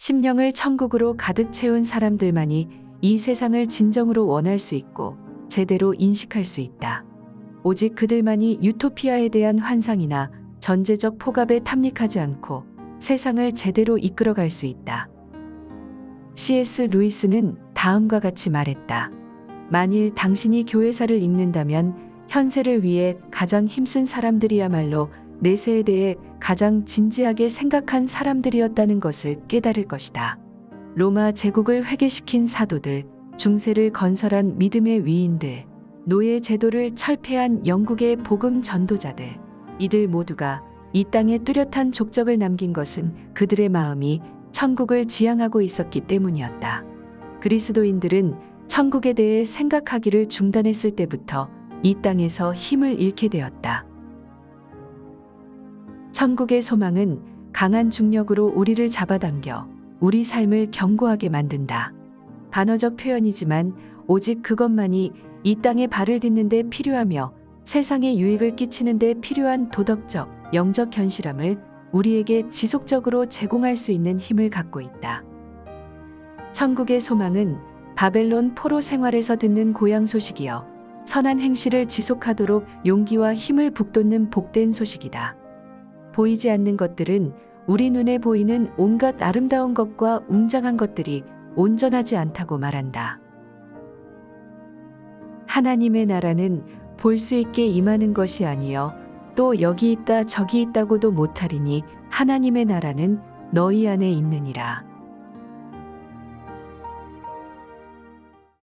심령을 천국으로 가득 채운 사람들만이 이 세상을 진정으로 원할 수 있고 제대로 인식할 수 있다. 오직 그들만이 유토피아에 대한 환상이나 전제적 포갑에 탐닉하지 않고 세상을 제대로 이끌어갈 수 있다. C.S. 루이스는 다음과 같이 말했다. 만일 당신이 교회사를 읽는다면 현세를 위해 가장 힘쓴 사람들이야말로 내세에 대해 가장 진지하게 생각한 사람들이었다는 것을 깨달을 것이다. 로마 제국을 회개시킨 사도들, 중세를 건설한 믿음의 위인들, 노예 제도를 철폐한 영국의 복음 전도자들, 이들 모두가 이 땅에 뚜렷한 족적을 남긴 것은 그들의 마음이 천국을 지향하고 있었기 때문이었다. 그리스도인들은 천국에 대해 생각하기를 중단했을 때부터 이 땅에서 힘을 잃게 되었다. 천국의 소망은 강한 중력으로 우리를 잡아당겨 우리 삶을 견고하게 만든다. 반어적 표현이지만 오직 그것만이 이 땅에 발을 딛는데 필요하며 세상에 유익을 끼치는데 필요한 도덕적, 영적 현실함을 우리에게 지속적으로 제공할 수 있는 힘을 갖고 있다. 천국의 소망은 바벨론 포로 생활에서 듣는 고향 소식이여 선한 행실을 지속하도록 용기와 힘을 북돋는 복된 소식이다. 보이지 않는 것들은 우리 눈에 보이는 온갖 아름다운 것과 웅장한 것들이 온전하지 않다고 말한다. 하나님의 나라는 볼 수 있게 임하는 것이 아니요 또 여기 있다 저기 있다고도 못하리니 하나님의 나라는 너희 안에 있느니라.